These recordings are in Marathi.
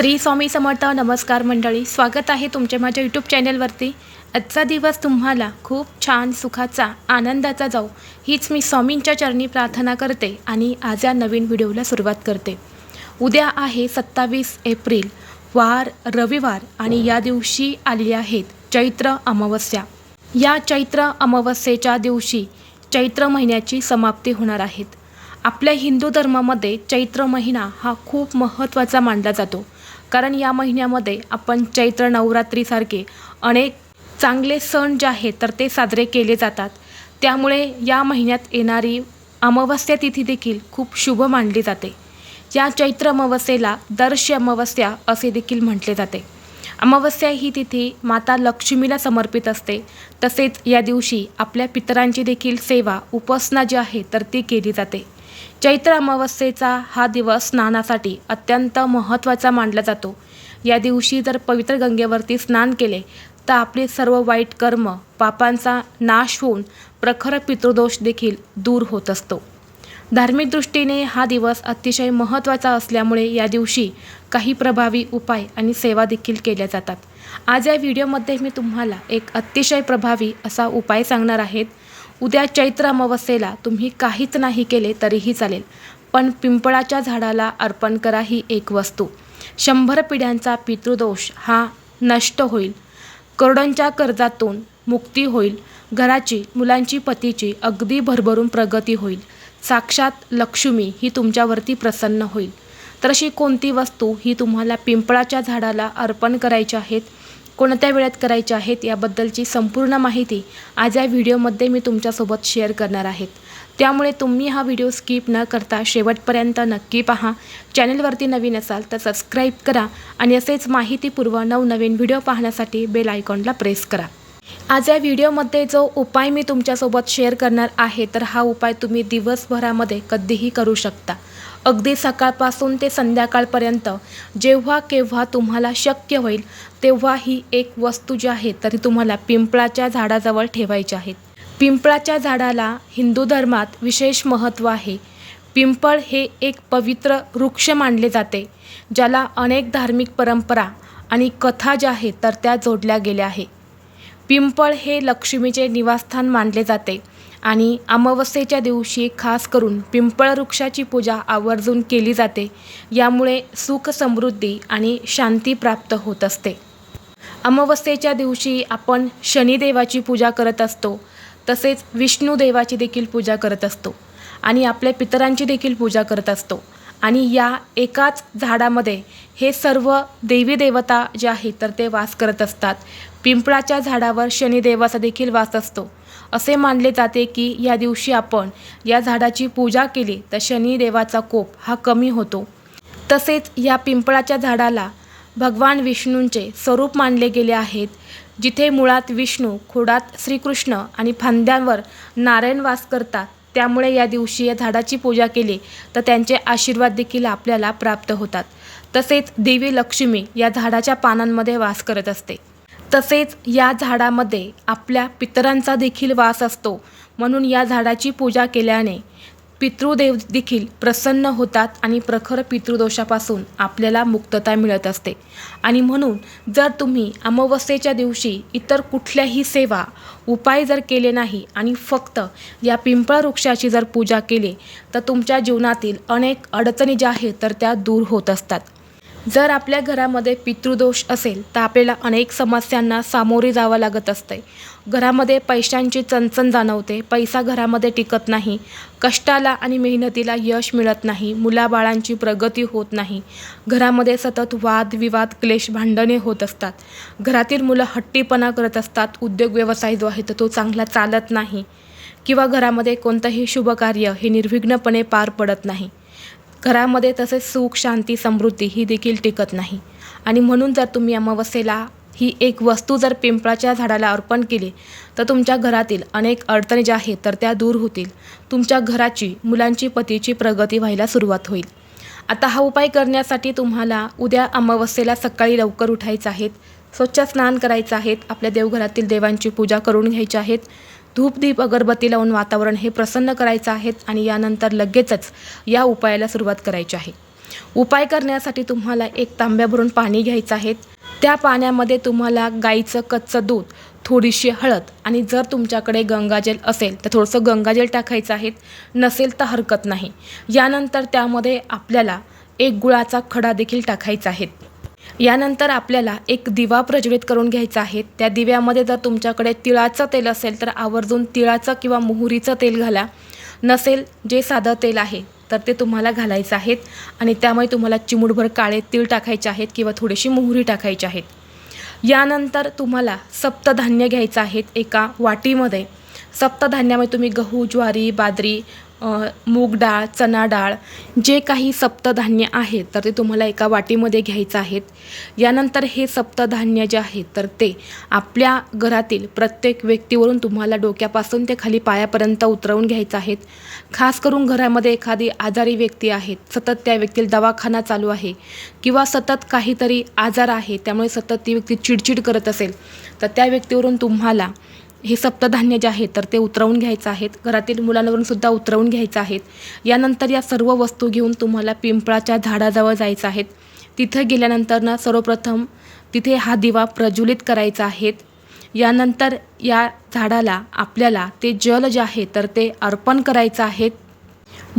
श्री स्वामी समर्थ नमस्कार मंडळी स्वागत आहे तुमच्या माझ्या यूट्यूब चॅनलवरती. आजचा दिवस तुम्हाला खूप छान सुखाचा आनंदाचा जाऊ हीच मी स्वामींच्या चरणी प्रार्थना करते आणि आज या नवीन व्हिडिओला सुरुवात करते. उद्या आहे सत्तावीस एप्रिल वार रविवार आणि या दिवशी आली आहेत चैत्र अमावस्या. या चैत्र अमावस्येच्या दिवशी चैत्र महिन्याची समाप्ती होणार आहेत. आपल्या हिंदू धर्मामध्ये चैत्र महिना हा खूप महत्त्वाचा मानला जातो. कारण या महिन्यामध्ये आपण चैत्र नवरात्रीसारखे अनेक चांगले सण जे आहेत तर ते साजरे केले जातात. त्यामुळे या महिन्यात येणारी अमावस्या तिथी देखील खूप शुभ मानली जाते. या चैत्र अमावस्येला दर्श अमावस्या असे देखील म्हटले जाते. अमावस्या ही तिथी माता लक्ष्मीला समर्पित असते. तसेच या दिवशी आपल्या पितरांची देखील सेवा उपासना जी आहे तर ती केली जाते. चैत्र अमावस्येचा हा दिवस स्नानासाठी अत्यंत महत्त्वाचा मानला जातो. या दिवशी जर पवित्र गंगेवरती स्नान केले तर आपले सर्व वाईट कर्म पापांचा नाश होऊन प्रखर पितृदोष देखील दूर होत असतो. धार्मिक दृष्टीने हा दिवस अतिशय महत्त्वाचा असल्यामुळे या दिवशी काही प्रभावी उपाय आणि सेवा देखील केल्या जातात. आज या व्हिडिओमध्ये मी तुम्हाला एक अतिशय प्रभावी असा उपाय सांगणार आहेत उद्या चैत्र अमावस्येला तुम्ही काहीच नाही केले तरीही चालेल. पण पिंपळाच्या झाडाला अर्पण करा ही एक वस्तू. शंभर पिढ्यांचा पितृदोष हा नष्ट होईल. करोडांच्या कर्जातून मुक्ती होईल. घराची मुलांची पतीची अगदी भरभरून प्रगती होईल. साक्षात लक्ष्मी ही तुमच्यावरती प्रसन्न होईल. तर अशी कोणती वस्तू ही तुम्हाला पिंपळाच्या झाडाला अर्पण करायची आहेत? कोणत्या वेळात करायच्या आहेत याबद्दलची संपूर्ण माहिती आज या व्हिडिओमध्ये मी तुमच्यासोबत शेअर करणार आहेत. त्यामुळे तुम्ही हा व्हिडिओ स्किप न करता शेवटपर्यंत नक्की पहा. चॅनलवरती नवीन असाल तर सबस्क्राईब करा आणि असेच माहितीपूर्व नवनवीन व्हिडिओ पाहण्यासाठी बेल आयकॉनला प्रेस करा. आज या व्हिडिओमध्ये जो उपाय मी तुमच्यासोबत शेअर करणार आहे तर हा उपाय तुम्ही दिवसभरामध्ये कधीही करू शकता. अगदी सकाळपासून ते संध्याकाळपर्यंत जेव्हा केव्हा तुम्हाला शक्य होईल तेव्हा ही एक वस्तू जी आहे तर तुम्हाला पिंपळाच्या झाडाजवळ ठेवायची आहेत पिंपळाच्या झाडाला हिंदू धर्मात विशेष महत्त्व आहे. पिंपळ हे एक पवित्र वृक्ष मानले जाते ज्याला अनेक धार्मिक परंपरा आणि कथा ज्या आहेत तर त्या जोडल्या गेल्या आहे. पिंपळ हे लक्ष्मीचे निवासस्थान मानले जाते आणि अमावस्येच्या दिवशी खास करून पिंपळ वृक्षाची पूजा आवर्जून केली जाते. यामुळे सुख समृद्धी आणि शांती प्राप्त होत असते. अमावस्येच्या दिवशी आपण शनिदेवाची पूजा करत असतो. तसेच विष्णूदेवाची देखील पूजा करत असतो आणि आपल्या पितरांची देखील पूजा करत असतो. आणि या एकाच झाडामध्ये हे सर्व देवी देवता जे आहेत तर ते वास करत असतात. पिंपळाच्या झाडावर शनिदेवाचा देखील वास असतो. असे मानले जाते की या दिवशी आपण या झाडाची पूजा केली तर शनिदेवाचा कोप हा कमी होतो. तसेच या पिंपळाच्या झाडाला भगवान विष्णूंचे स्वरूप मानले गेले आहेत जिथे मुळात विष्णू खोडात श्रीकृष्ण आणि फांद्यांवर नारायण वास करतात. त्यामुळे या दिवशी या झाडाची पूजा केली तर त्यांचे आशीर्वाद देखील आपल्याला प्राप्त होतात. तसेच देवी लक्ष्मी या झाडाच्या पानांमध्ये वास करत असते. तसेच या झाडामध्ये आपल्या पितरांचा देखील वास असतो. म्हणून या झाडाची पूजा केल्याने पितृदेव देखील प्रसन्न होतात आणि प्रखर पितृदोषापासून आपल्याला मुक्तता मिळत असते. आणि म्हणून जर तुम्ही अमावस्येच्या दिवशी इतर कुठल्याही सेवा उपाय जर केले नाही आणि फक्त या पिंपळ वृक्षाची जर पूजा केली तर तुमच्या जीवनातील अनेक अडचणी ज्या आहेत तर त्या दूर होत असतात. जर आपल्या घरामध्ये पितृदोष असेल तर आपल्याला अनेक समस्यांना सामोरे जावं लागत असते घरामध्ये पैशांची चणचण जाणवते पैसा घरामध्ये टिकत नाही कष्टाला आणि मेहनतीला यश मिळत नाही मुलाबाळांची प्रगती होत नाही. घरामध्ये सतत वाद विवाद क्लेश भांडणे होत असतात. घरातील मुलं हट्टीपणा करत असतात उद्योग व्यवसाय जो आहे तर तो चांगला चालत नाही किंवा घरामध्ये कोणतंही शुभकार्य हे निर्विघ्नपणे पार पडत नाही. घरामध्ये तसेच सुख शांती समृद्धी ही देखील टिकत नाही. आणि म्हणून जर तुम्ही अमावस्येला ही एक वस्तू जर पिंपळाच्या झाडाला अर्पण केली तर तुमच्या घरातील अनेक अडचणी ज्या आहेत तर त्या दूर होतील. तुमच्या घराची मुलांची पतीची प्रगती व्हायला सुरुवात होईल. आता हा उपाय करण्यासाठी तुम्हाला उद्या अमावस्येला सकाळी लवकर उठायचं आहेत स्वच्छ स्नान करायचं आहेत आपल्या देवघरातील देवांची पूजा करून घ्यायची आहेत धूपदीप अगरबत्ती लावून वातावरण हे प्रसन्न करायचं आहे आणि यानंतर लगेचच या उपायाला सुरुवात करायची आहे. उपाय करण्यासाठी तुम्हाला एक तांब्या भरून पाणी घ्यायचं आहे. त्या पाण्यामध्ये तुम्हाला गाईचं कच्चं दूध थोडीशी हळद आणि जर तुमच्याकडे गंगाजल असेल तर थोडंसं गंगाजल टाकायचं आहे. नसेल तर हरकत नाही. यानंतर त्यामध्ये आपल्याला एक गुळाचा खडा देखील टाकायचा आहे. यानंतर आपल्याला एक दिवा प्रज्वलित करून घ्यायचा आहे. त्या दिव्यामध्ये जर तुमच्याकडे तिळाचं तेल असेल तर आवर्जून तिळाचं किंवा मोहरीचं तेल घाला. नसेल जे साधं तेल आहे तर ते तुम्हाला घालायचं आहेत आणि त्यामुळे तुम्हाला चिमुडभर काळे तीळ टाकायचे आहेत किंवा थोडीशी मोहरी टाकायची आहेत. यानंतर तुम्हाला सप्तधान्य घ्यायचं आहेत एका वाटीमध्ये. सप्तधान्यामध्ये तुम्ही गहू ज्वारी बाजरी मूग डाळ चणा डाळ जे काही सप्तधान्य आहेत तर ते तुम्हाला एका वाटीमध्ये घ्यायचं आहेत. यानंतर हे सप्तधान्य जे आहेत तर ते आपल्या घरातील प्रत्येक व्यक्तीवरून तुम्हाला डोक्यापासून ते खाली पायापर्यंत उतरवून घ्यायचं आहेत. खास करून घरामध्ये एखादी आजारी व्यक्ती आहेत सतत त्या व्यक्तीला दवाखाना चालू आहे किंवा सतत काहीतरी आजार आहे त्यामुळे सतत ती व्यक्ती चिडचिड करत असेल तर त्या व्यक्तीवरून तुम्हाला हे सप्तधान्य जे आहे तर ते उतरवून घ्यायचं आहेत. घरातील मुलांवरून सुद्धा उतरवून घ्यायचं आहेत. यानंतर या सर्व वस्तू घेऊन तुम्हाला पिंपळाच्या झाडाजवळ जायचं आहेत. तिथं गेल्यानंतर ना सर्वप्रथम तिथे हा दिवा प्रज्वलित करायचा आहेत. यानंतर या झाडाला आपल्याला ते जल जे आहे तर ते अर्पण करायचं आहेत.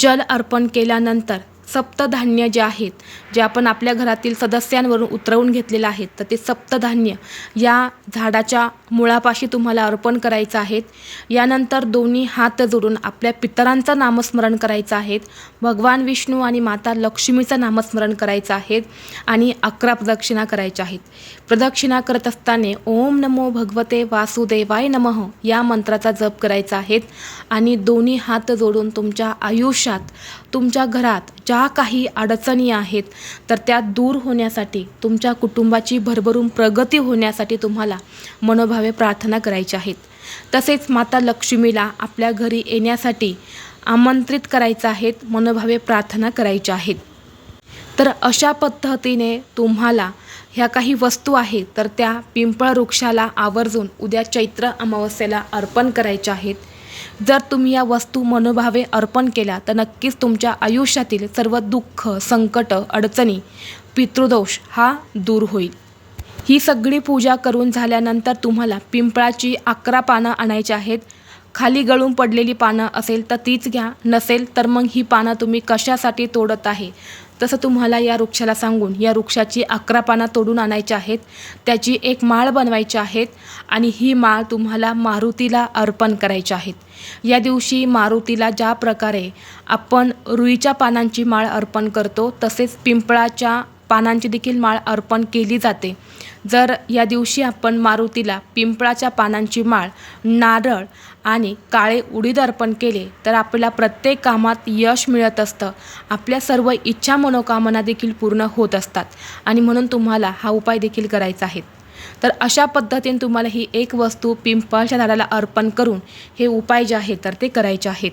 जल अर्पण केल्यानंतर सप्तधान्य जे आहेत जे आपण आपल्या घरातील सदस्यांवरून उतरवून घेतलेलं आहेत तर ते सप्तधान्य या झाडाच्या मुळापाशी तुम्हाला अर्पण करायचं आहेत यानंतर दोन्ही हात जोडून आपल्या पितरांचं नामस्मरण करायचं आहेत भगवान विष्णू आणि माता लक्ष्मीचं नामस्मरण करायचं आहेत आणि अकरा प्रदक्षिणा करायच्या आहेत. प्रदक्षिणा करत असताना ओम नमो भगवते वासुदेवाय नमः या मंत्राचा जप करायचा आहेत आणि दोन्ही हात जोडून तुमच्या आयुष्यात तुमच्या घरात ज्या काही अडचणी आहेत तर त्या दूर होण्यासाठी तुमच्या कुटुंबाची भरभरून प्रगती होण्यासाठी तुम्हाला मनोभावे प्रार्थना करायच्या आहेत. तसेच माता लक्ष्मीला आपल्या घरी येण्यासाठी आमंत्रित करायचं आहेत मनोभावे प्रार्थना करायच्या आहेत. तर अशा पद्धतीने तुम्हाला ह्या काही वस्तू आहेत तर त्या पिंपळ वृक्षाला आवर्जून उद्या चैत्र अमावस्येला अर्पण करायच्या आहेत. जर तुम्ही या वस्तू मनोभावे अर्पण केल्या तर नक्कीच तुमच्या आयुष्यातील सर्व दुःख संकट अडचणी पितृदोष हा दूर होईल. ही सगळी पूजा करून झाल्यानंतर तुम्हाला पिंपळाची अकरा पानं आणायची आहेत. खाली गळून पडलेली पानं असेल तर तीच घ्या नसेल तर मग ही पानं तुम्ही कशासाठी तोडत आहे? तसं तुम्हाला या वृक्षाला सांगून या वृक्षाची अकरा पानं तोडून आणायची आहेत त्याची एक माळ बनवायची आहेत आणि ही माळ तुम्हाला मारुतीला अर्पण करायची आहेत. या दिवशी मारुतीला ज्या प्रकारे आपण रुईच्या पानांची माळ अर्पण करतो तसेच पिंपळाच्या पानांची देखील माळ अर्पण केली जाते. जर या दिवशी आपण मारुतीला पिंपळाच्या पानांची माळ नारळ आणि काळे उडीद अर्पण केले तर आपल्याला प्रत्येक कामात यश मिळत असतं. आपल्या सर्व इच्छा मनोकामना देखील पूर्ण होत असतात. आणि म्हणून तुम्हाला हा उपाय देखील करायचा आहे. तर अशा पद्धतीने तुम्हाला ही एक वस्तू पिंपळाच्या झाडाला अर्पण करून हे उपाय जे आहेत तर ते करायचे आहेत.